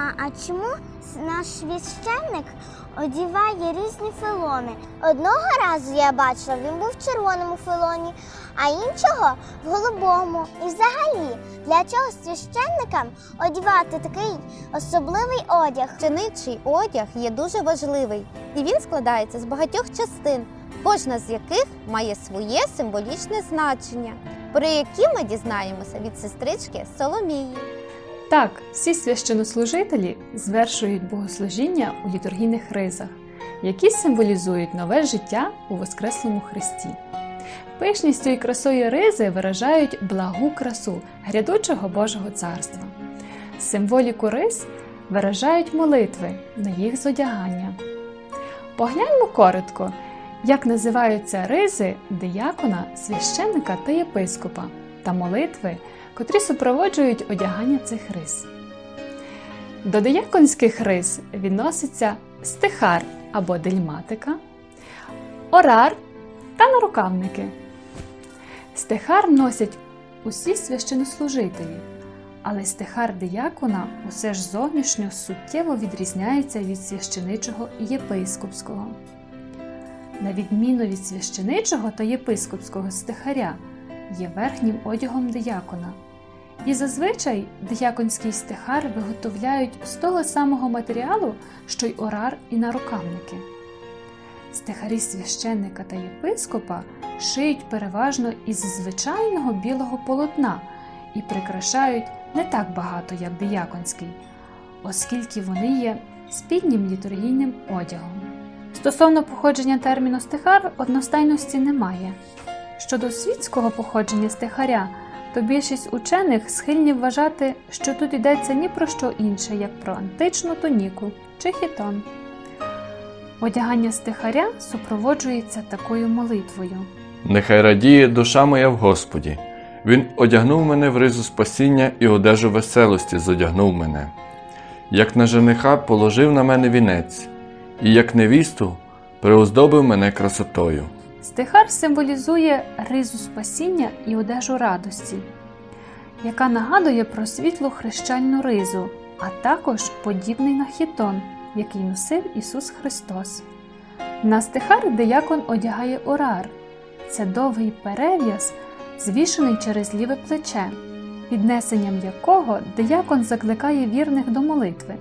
Мама, а чому наш священник одіває різні фелони? Одного разу я бачила, він був в червоному фелоні, а іншого в голубому. І взагалі, для чого священникам одівати такий особливий одяг? Пшеничий одяг є дуже важливий, і він складається з багатьох частин, кожна з яких має своє символічне значення, про які ми дізнаємося від сестрички Соломії. Так, всі священнослужителі звершують богослужіння у літургійних ризах, які символізують нове життя у Воскреслому Христі. Пишністю і красою ризи виражають благу красу грядучого Божого царства. Символіку рис виражають молитви на їх зодягання. Погляньмо коротко, як називаються ризи диякона, священника та єпископа та молитви, котрі супроводжують одягання цих рис. До дияконських рис відноситься стихар або дельматика, орар та нарукавники. Стихар носять усі священнослужителі, але стихар диякона усе ж зовнішньо суттєво відрізняється від священичого і єпископського. На відміну від священичого та єпископського стихаря, є верхнім одягом диякона. І зазвичай дияконський стихар виготовляють з того самого матеріалу, що й орар і нарукавники. Стихарі священника та єпископа шиють переважно із звичайного білого полотна і прикрашають не так багато, як дияконський, оскільки вони є спіднім літургійним одягом. Стосовно походження терміну стихар одностайності немає. Щодо світського походження стихаря, то більшість учених схильні вважати, що тут йдеться ні про що інше, як про античну тоніку чи хітон. Одягання стихаря супроводжується такою молитвою. Нехай радіє душа моя в Господі. Він одягнув мене в ризу спасіння і одежу веселості зодягнув мене. Як на жениха положив на мене вінець, і як невісту приоздобив мене красотою. Стихар символізує ризу спасіння і одежу радості, яка нагадує про світлу хрещальну ризу, а також подібний на хітон, який носив Ісус Христос. На стихар диякон одягає орар це довгий перев'яз, звішений через ліве плече, піднесенням якого диякон закликає вірних до молитви.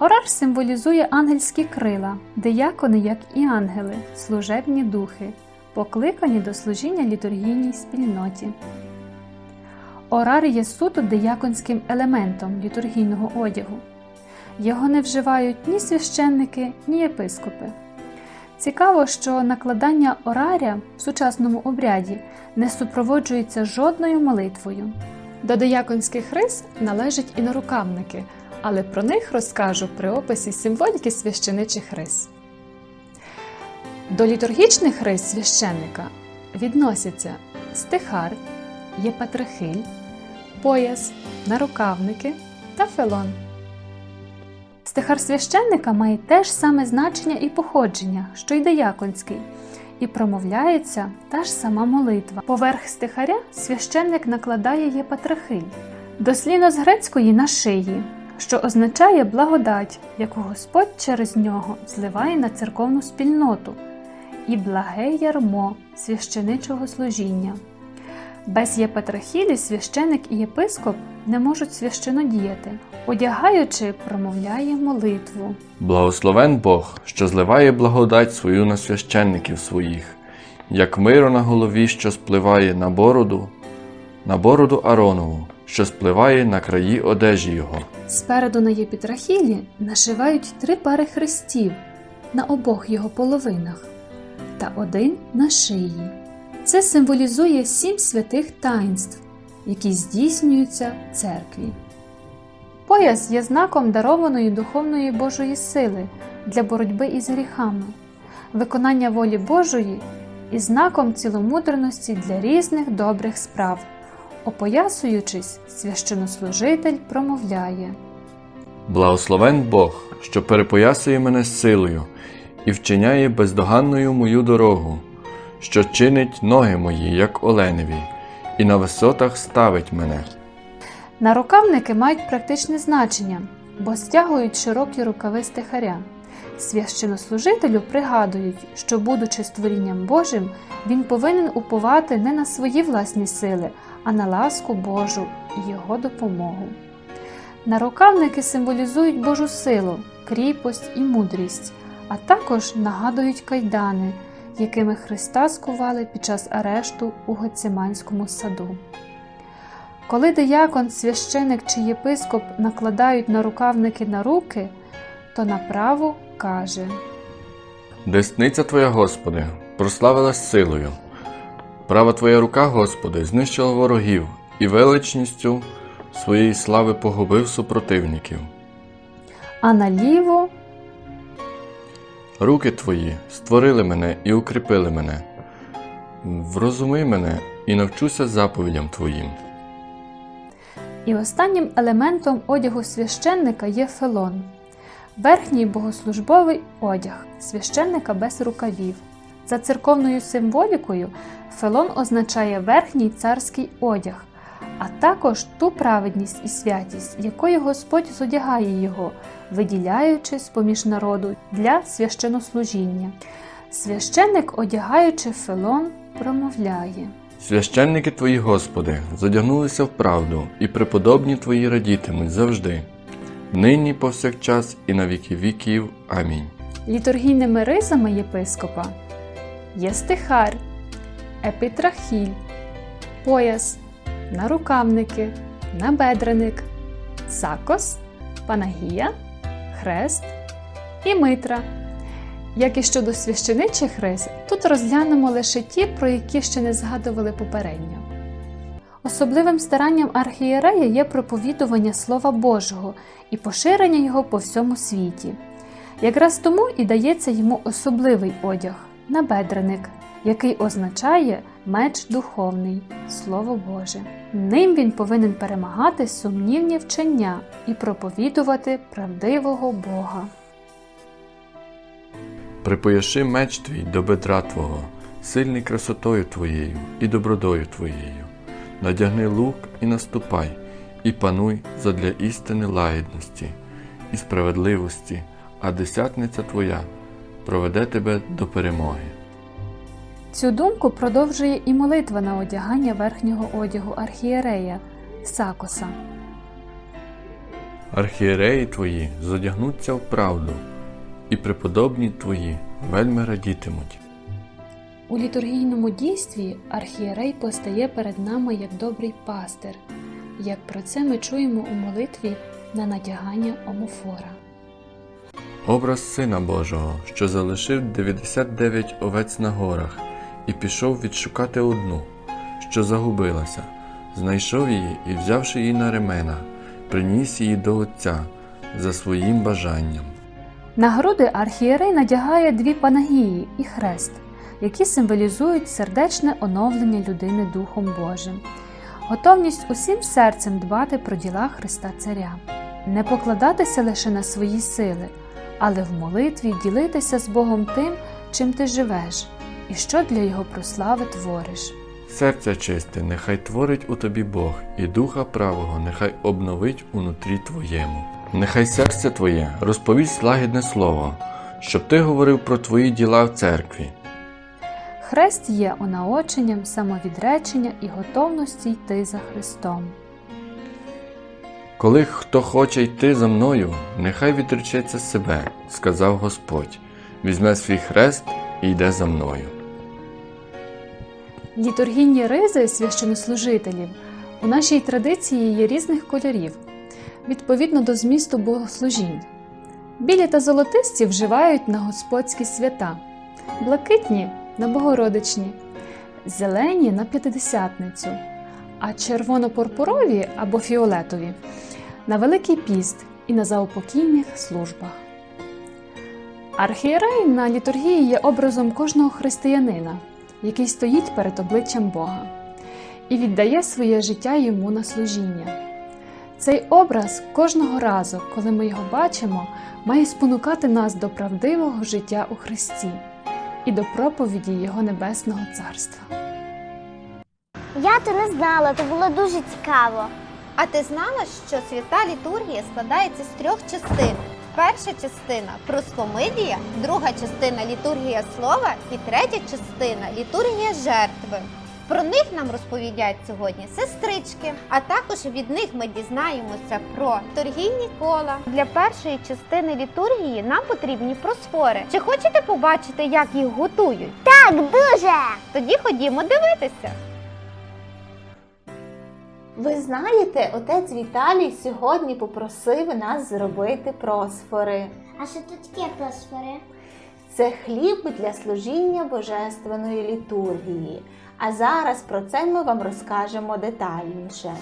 Орар символізує ангельські крила, диякони, як і ангели, служебні духи, покликані до служіння літургійній спільноті. Орар є суто дияконським елементом літургійного одягу. Його не вживають ні священники, ні єпископи. Цікаво, що накладання ораря в сучасному обряді не супроводжується жодною молитвою. До дияконських рис належать і нарукавники, але про них розкажу при описі символіки священичих рис. До літургічних рис священника відносяться стихар, єпатрихиль, пояс, нарукавники та фелон. Стихар священника має те ж саме значення і походження, що й дияконський, і промовляється та ж сама молитва. Поверх стихаря священник накладає єпатрахиль, дослівно з грецької на шиї, що означає благодать, яку Господь через нього зливає на церковну спільноту, і благе ярмо священичого служіння. Без єпатрахілі священик і єпископ не можуть священно діяти, одягаючи, промовляє молитву. Благословен Бог, що зливає благодать свою на священників своїх, як миро на голові, що спливає на бороду, на бороду Аронову, що спливає на краї одежі його. Спереду на єпітрахілі нашивають три пари хрестів на обох його половинах та один на шиї. Це символізує сім святих таїнств, які здійснюються в церкві. Пояс є знаком дарованої духовної Божої сили для боротьби із гріхами, виконання волі Божої і знаком ціломудреності для різних добрих справ. Опоясуючись, священнослужитель промовляє. Благословен Бог, що перепоясує мене силою і вчиняє бездоганною мою дорогу, що чинить ноги мої, як оленеві, і на висотах ставить мене. Нарукавники мають практичне значення, бо стягують широкі рукави стихаря. Священнослужителю пригадують, що, будучи створінням Божим, він повинен уповати не на свої власні сили, а на ласку Божу і Його допомогу. Нарукавники символізують Божу силу, кріпость і мудрість, а також нагадують кайдани, якими Христа скували під час арешту у Гециманському саду. Коли диякон, священик чи єпископ накладають нарукавники на руки, то направо каже Десниця Твоя, Господи, прославилась силою. Права Твоя рука, Господи, знищила ворогів і величністю своєї слави погубив супротивників. а наліво Руки Твої створили мене і укріпили мене. Врозуми мене і навчуся заповідям Твоїм. І останнім елементом одягу священника є фелон, верхній богослужбовий одяг священника без рукавів. За церковною символікою, фелон означає верхній царський одяг, а також ту праведність і святість, якою Господь зодягає його, виділяючи з поміж народу для священнослужіння. Священник, одягаючи фелон, промовляє. Священники Твої, Господи, задягнулися в правду, і преподобні Твої радітимуть завжди, нині повсякчас і на віки віків. Амінь. Літургійними ризами єпископа є стихар, епитрахіль, пояс, нарукавники, набедреник, сакос, панагія, хрест і митра. Як і щодо священичих риз, тут розглянемо лише ті, про які ще не згадували попередньо. Особливим старанням архієрея є проповідування Слова Божого і поширення його по всьому світі. Якраз тому і дається йому особливий одяг набедреник, який означає меч духовний, Слово Боже. Ним він повинен перемагати сумнівні вчення і проповідувати правдивого Бога. Припояши меч твій до бедра Твого, сильний красотою Твоєю і добродою Твоєю. Надягни лук і наступай, і пануй задля істини лагідності і справедливості, а десятниця Твоя проведе тебе до перемоги. Цю думку продовжує і молитва на одягання верхнього одягу архієрея Сакоса. Архієреї твої зодягнуться в правду, і преподобні твої вельми радітимуть. У літургійному дійстві архієрей постає перед нами як добрий пастир, як про це ми чуємо у молитві на надягання омофора. Образ Сина Божого, що залишив 99 овець на горах, і пішов відшукати одну, що загубилася, знайшов її і, взявши її на ремена, приніс її до Отця за своїм бажанням. На груди архієрей надягає дві панагії і хрест, які символізують сердечне оновлення людини Духом Божим, готовність усім серцем дбати про діла Христа Царя, не покладатися лише на свої сили, але в молитві ділитися з Богом тим, чим ти живеш, і що для Його прослави твориш. Серця чисте, нехай творить у тобі Бог, і духа правого нехай обновить унутрі твоєму. Нехай серце твоє розповість лагідне слово, щоб ти говорив про твої діла в церкві. Хрест є онаоченням самовідречення і готовності йти за Христом. Коли хто хоче йти за мною, нехай відречеться себе, сказав Господь, візьме свій хрест і йде за мною. Літургійні ризи священнослужителів у нашій традиції є різних кольорів, відповідно до змісту богослужінь. Білі та золотисті вживають на господські свята, блакитні на Богородичні, зелені на п'ятидесятницю, а червоно-пурпурові або фіолетові на Великий піст і на заупокійних службах. Архієрей на літургії є образом кожного християнина, який стоїть перед обличчям Бога і віддає своє життя йому на служіння. Цей образ кожного разу, коли ми його бачимо, має спонукати нас до правдивого життя у Христі і до проповіді Його Небесного Царства. Я то не знала, то було дуже цікаво. А ти знала, що свята літургія складається з трьох частин? Перша частина проскомидія, друга частина літургія слова і третя частина літургія жертви. Про них нам розповідають сьогодні сестрички, а також від них ми дізнаємося про торгійні кола. Для першої частини літургії нам потрібні просфори. Чи хочете побачити, як їх готують? Так, дуже! Тоді ходімо дивитися. Ви знаєте, отець Віталій сьогодні попросив нас зробити просфори. А що тут таке просфори? Це хліб для служіння божественної літургії. А зараз про це ми вам розкажемо детальніше.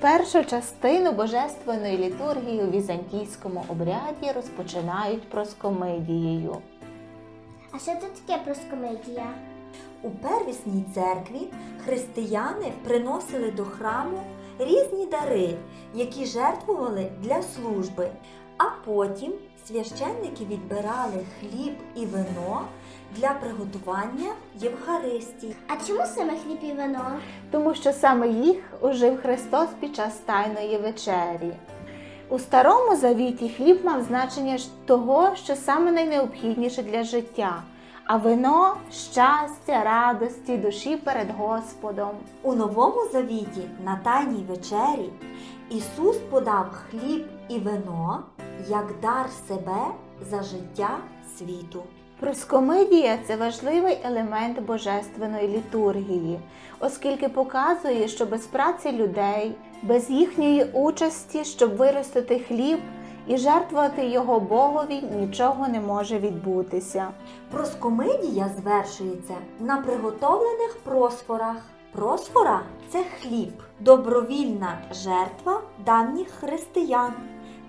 Першу частину божественної літургії у візантійському обряді розпочинають проскомидією. А що тут таке проскомидія? У первісній церкві християни приносили до храму різні дари, які жертвували для служби, а потім священники відбирали хліб і вино для приготування Євхаристії. А чому саме хліб і вино? тому що саме їх ужив Христос під час Тайної вечері. У Старому Завіті хліб мав значення того, що саме найнеобхідніше для життя, а вино щастя, радості, душі перед Господом. У Новому Завіті на Тайній вечері Ісус подав хліб і вино як дар себе за життя світу. Проскомидія це важливий елемент божественної літургії, оскільки показує, що без праці людей, без їхньої участі, щоб виростити хліб і жертвувати його Богові, нічого не може відбутися. Проскомидія звершується на приготовлених просфорах. Просфора це хліб, добровільна жертва давніх християн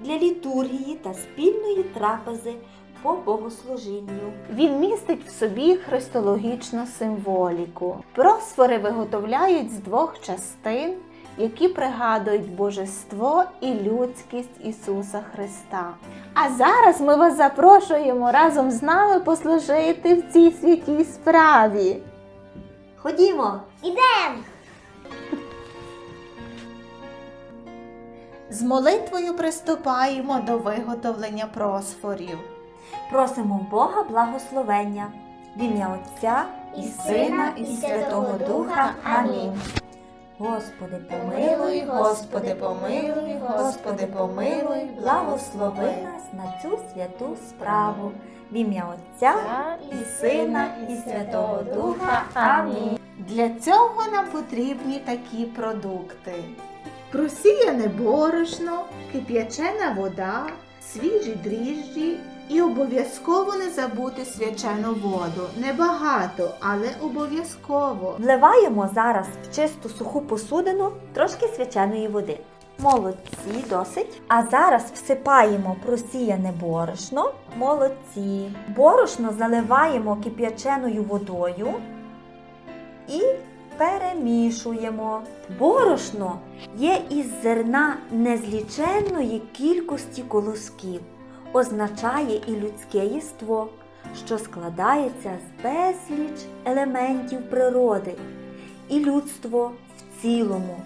для літургії та спільної трапези по богослужінню. Він містить в собі христологічну символіку. Просфори виготовляють з двох частин, які пригадують божество і людськість Ісуса Христа. А зараз ми вас запрошуємо разом з нами послужити в цій святій справі. Ходімо! Ідем! З молитвою приступаємо до виготовлення просфорів. Просимо в Бога благословення в ім'я Отця і Сина, і Святого Духа. Амінь. Господи, помилуй, Господи, помилуй, Господи, помилуй, благослови нас на цю святу справу. В ім'я Отця і Сина, і Святого Духа. Амінь. Для цього нам потрібні такі продукти: просіяне борошно, кип'ячена вода, свіжі дріжджі і обов'язково не забути свячену воду. Небагато, але обов'язково. Вливаємо зараз в чисту суху посудину трошки свяченої води. Молодці, досить. А зараз всипаємо просіяне борошно. Молодці. Борошно заливаємо кип'яченою водою і перемішуємо. Борошно є із зерна незліченної кількості колосків, означає і людське єство, що складається з безліч елементів природи, і людство в цілому,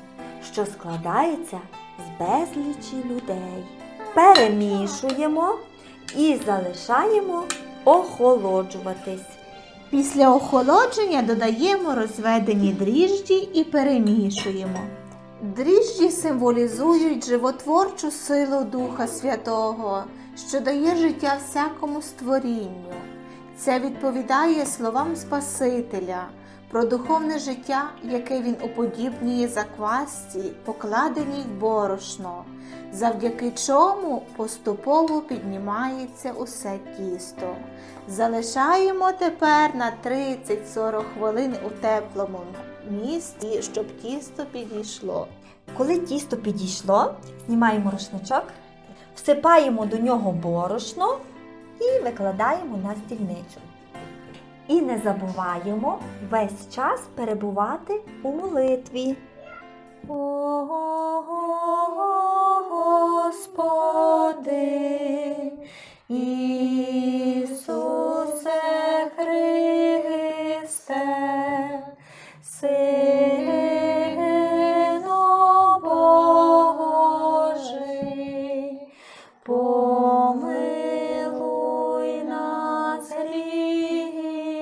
що складається з безлічі людей. Перемішуємо і залишаємо охолоджуватись. Після охолодження додаємо розведені дріжджі і перемішуємо. Дріжджі символізують животворчу силу Духа Святого, що дає життя всякому створінню. Це відповідає словам Спасителя про духовне життя, яке він уподібнює заквасці, покладеній в борошно, завдяки чому поступово піднімається усе тісто. Залишаємо тепер на 30-40 хвилин у теплому місці, щоб тісто підійшло. Коли тісто підійшло, знімаємо рушничок, всипаємо до нього борошно і викладаємо на стільницю. І не забуваємо весь час перебувати у молитві. О, Господи, Ісусе Христе, Сину помилуй нас грішних.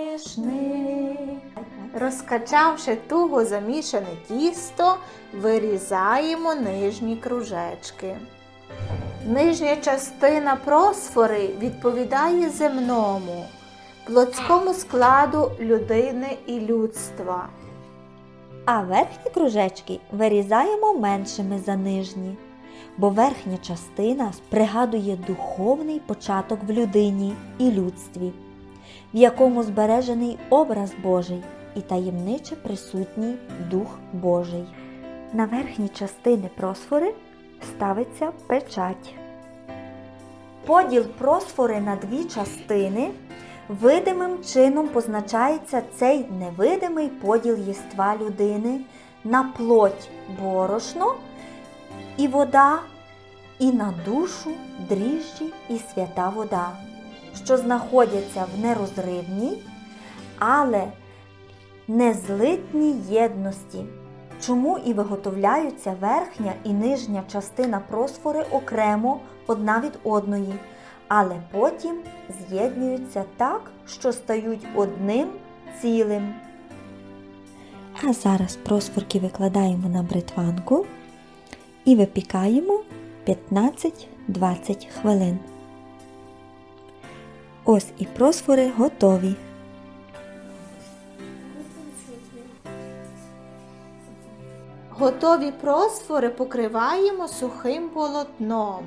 Розкачавши туго замішане тісто, вирізаємо нижні кружечки. Нижня частина просфори відповідає земному, плотському складу людини і людства. А верхні кружечки вирізаємо меншими за нижні бо верхня частина пригадує духовний початок в людині і людстві, в якому збережений образ Божий і таємниче присутній Дух Божий. На верхні частини просфори ставиться печать. Поділ просфори на дві частини видимим чином позначається цей невидимий поділ єства людини на плоть борошно і вода, і на душу дріжджі і свята вода, що знаходяться в нерозривній, але незлитній єдності. Чому і виготовляються верхня і нижня частина просфори окремо одна від одної, але потім з'єднуються так, що стають одним цілим. А зараз просфорки викладаємо на бритванку і випікаємо 15-20 хвилин. Ось і просфори готові. Готові просфори покриваємо сухим полотном.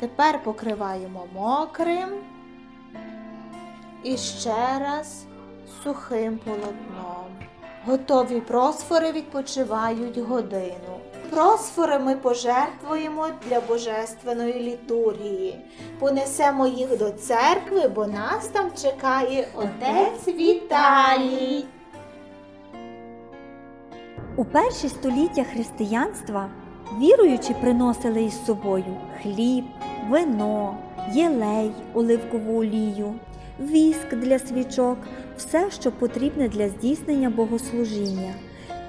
Тепер покриваємо мокрим і ще раз сухим полотном. Готові просфори відпочивають годину. Просфори ми пожертвуємо для божественної літургії. Понесемо їх до церкви, бо нас там чекає отець Віталій. У перші століття християнства віруючі приносили із собою хліб, вино, єлей, оливкову олію, віск для свічок, все, що потрібне для здійснення богослужіння.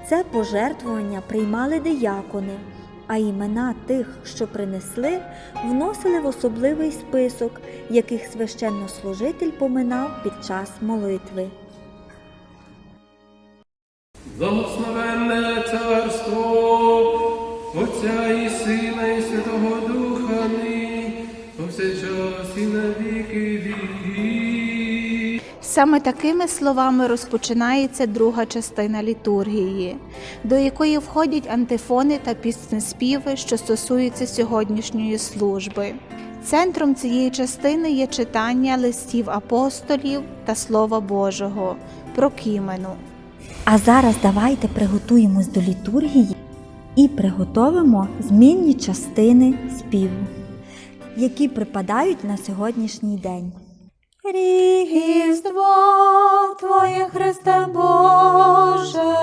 Це пожертвування приймали диякони, а імена тих, що принесли, вносили в особливий список, яких священнослужитель поминав під час молитви. Благословенне царство Саме такими словами розпочинається друга частина літургії, до якої входять антифони та піснеспіви, що стосуються сьогоднішньої служби. Центром цієї частини є читання листів апостолів та Слова Божого про кімену. А зараз давайте приготуємось до літургії і приготовимо змінні частини співу, які припадають на сьогоднішній день. Різдво Твоє Христе Боже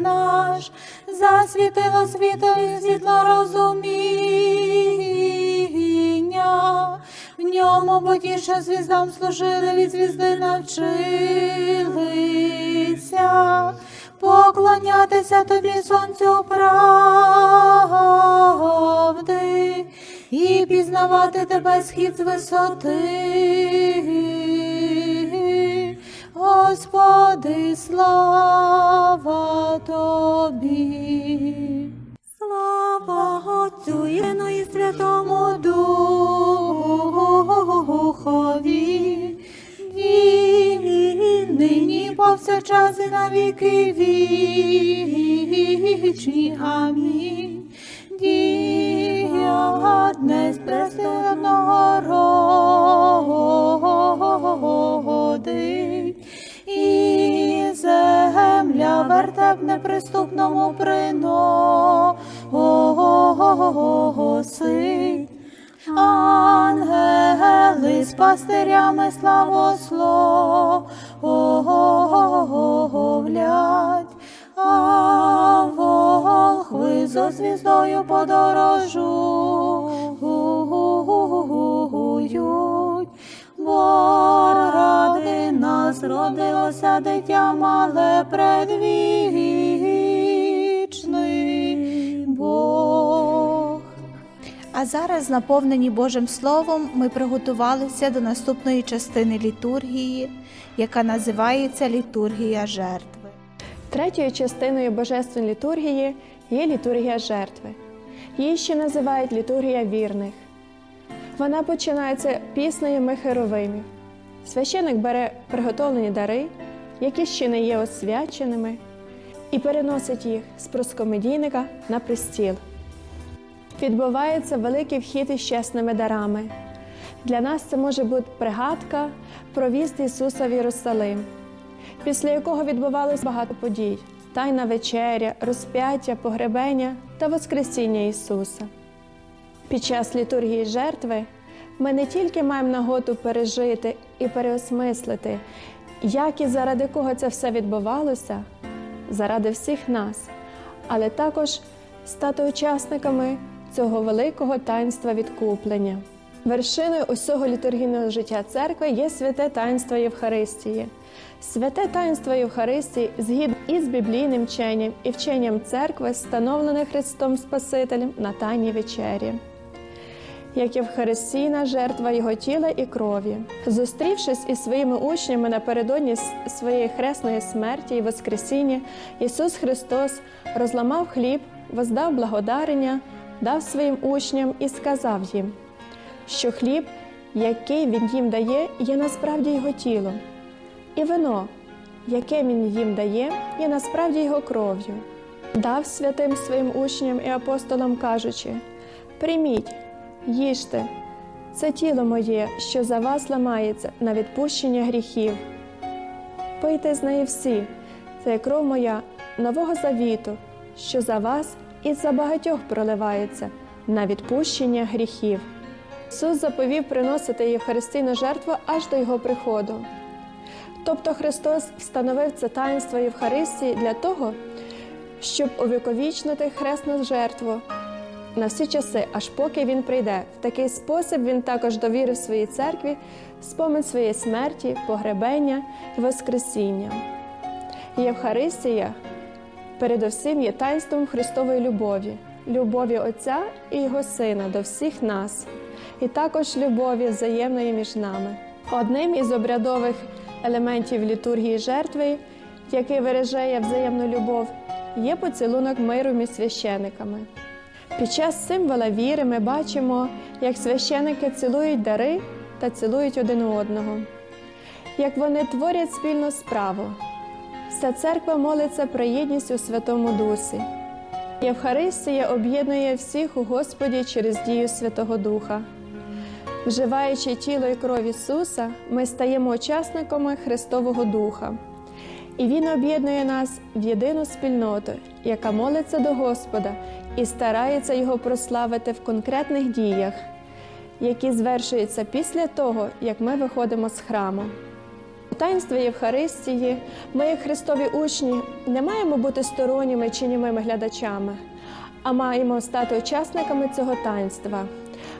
наш, засвітило світові світло розуміння, в ньому потіше звіздам служили, від звізди навчилися, поклонятися тобі, сонцю правди, і пізнавати тебе схід з висоти. Господи, слава тобі. Слава Отцю Сину і Святому Духові, і нині повсякчас і на віки вічні. Амінь. Днес преступного родить, і земля вертеп неприступному приносить. Ангели з пастирями славословлять, волхви зо звіздою подорожують. Бо ради нас родилося дитя мале предвічний Бог. А зараз, наповнені Божим Словом, ми приготувалися до наступної частини літургії, яка називається літургія жертви. Третьою частиною божественної літургії є літургія жертви. Її ще називають літургія вірних. Вона починається піснею Михеровимів. Священик бере приготовлені дари, які ще не є освяченими, і переносить їх з проскомедійника на пристіл. Відбувається великий вхід із чесними дарами. Для нас це може бути пригадка про в'їзд Ісуса в Єрусалим після якого відбувалось багато подій: тайна вечеря, розп'яття, погребення та Воскресіння Ісуса. Під час літургії жертви ми не тільки маємо нагоду пережити і переосмислити, як і заради кого це все відбувалося, заради всіх нас, але також стати учасниками цього великого таїнства відкуплення. Вершиною усього літургійного життя церкви є святе таїнство Євхаристії. Святе таїнство Євхаристії згідно із біблійним вченням і вченням церкви, встановлене Христом Спасителем на Тайній вечері. Як Євхаристійна жертва Його тіла і крові. Зустрівшись із своїми учнями напередодні своєї хресної смерті і Воскресіння, Ісус Христос розламав хліб, воздав благодарення, дав своїм учням і сказав їм, що хліб, який Він їм дає, є насправді Його тілом і вино, яке він їм дає, є насправді його кров'ю. Дав святим своїм учням і апостолам, кажучи: прийміть, їжте, це тіло моє, що за вас ламається на відпущення гріхів. Пийте з неї всі, це кров моя нового завіту, що за вас і за багатьох проливається на відпущення гріхів. Ісус заповів приносити Євхаристійну жертву аж до Його приходу. Тобто Христос встановив це таїнство Євхаристії для того, щоб увіковічнити хресну жертву на всі часи, аж поки Він прийде. В такий спосіб Він також довірив своїй церкві спомин своєї смерті, погребення і Воскресіння. Євхаристія передовсім є таїнством Христової любові, любові Отця і Його Сина до всіх нас, і також любові взаємної між нами. Одним із обрядових елементів літургії жертви, який виражає взаємну любов, є поцілунок миру між священиками. Під час символа віри ми бачимо, як священики цілують дари та цілують один одного, як вони творять спільну справу. Вся церква молиться про єдність у Святому Дусі. Євхаристія об'єднує всіх у Господі через дію Святого Духа. Вживаючи тіло і кров Ісуса, ми стаємо учасниками Христового Духа, і Він об'єднує нас в єдину спільноту, яка молиться до Господа і старається Його прославити в конкретних діях, які звершуються після того, як ми виходимо з храму. У таїнстві Євхаристії ми, як Христові учні, не маємо бути сторонніми чи німими глядачами, а маємо стати учасниками цього таїнства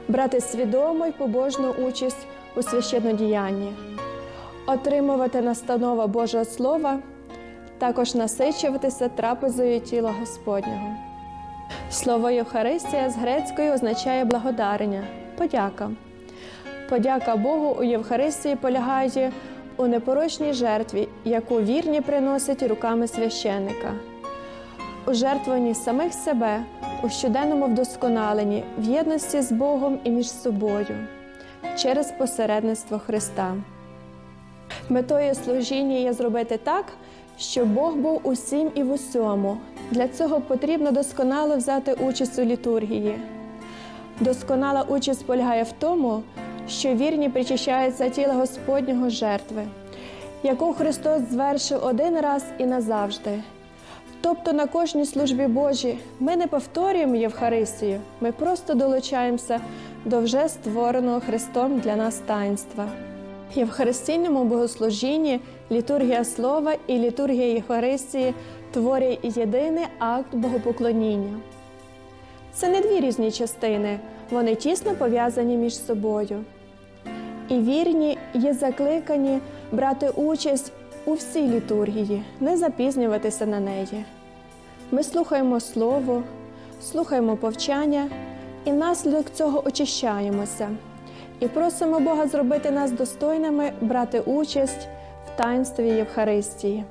брати свідому й побожну участь у священнодіянні, отримувати настанова Божого Слова, також насичуватися трапезою тіла Господнього. Слово Євхаристія з грецької означає благодарення, подяка. Подяка Богу у Євхаристії полягає у непорочній жертві, яку вірні приносять руками священника, у жертвуванні самих себе, у щоденному вдосконаленні, в єдності з Богом і між собою через посередництво Христа. Метою служіння є зробити так, щоб Бог був усім і в усьому. Для цього потрібно досконало взяти участь у літургії. Досконала участь полягає в тому, що вірні причащаються тіла Господнього жертви, яку Христос звершив один раз і назавжди. Тобто на кожній службі Божій ми не повторюємо Євхаристію, ми просто долучаємося до вже створеного Христом для нас таїнства. В Євхаристійному богослужінні літургія слова і літургія Євхаристії творять єдиний акт богопоклоніння. Це не дві різні частини, вони тісно пов'язані між собою. І вірні є закликані брати участь у всій літургії, не запізнюватися на неї. Ми слухаємо слово, слухаємо повчання і наслідок цього очищаємося. І просимо Бога зробити нас достойними брати участь в таїнстві Євхаристії.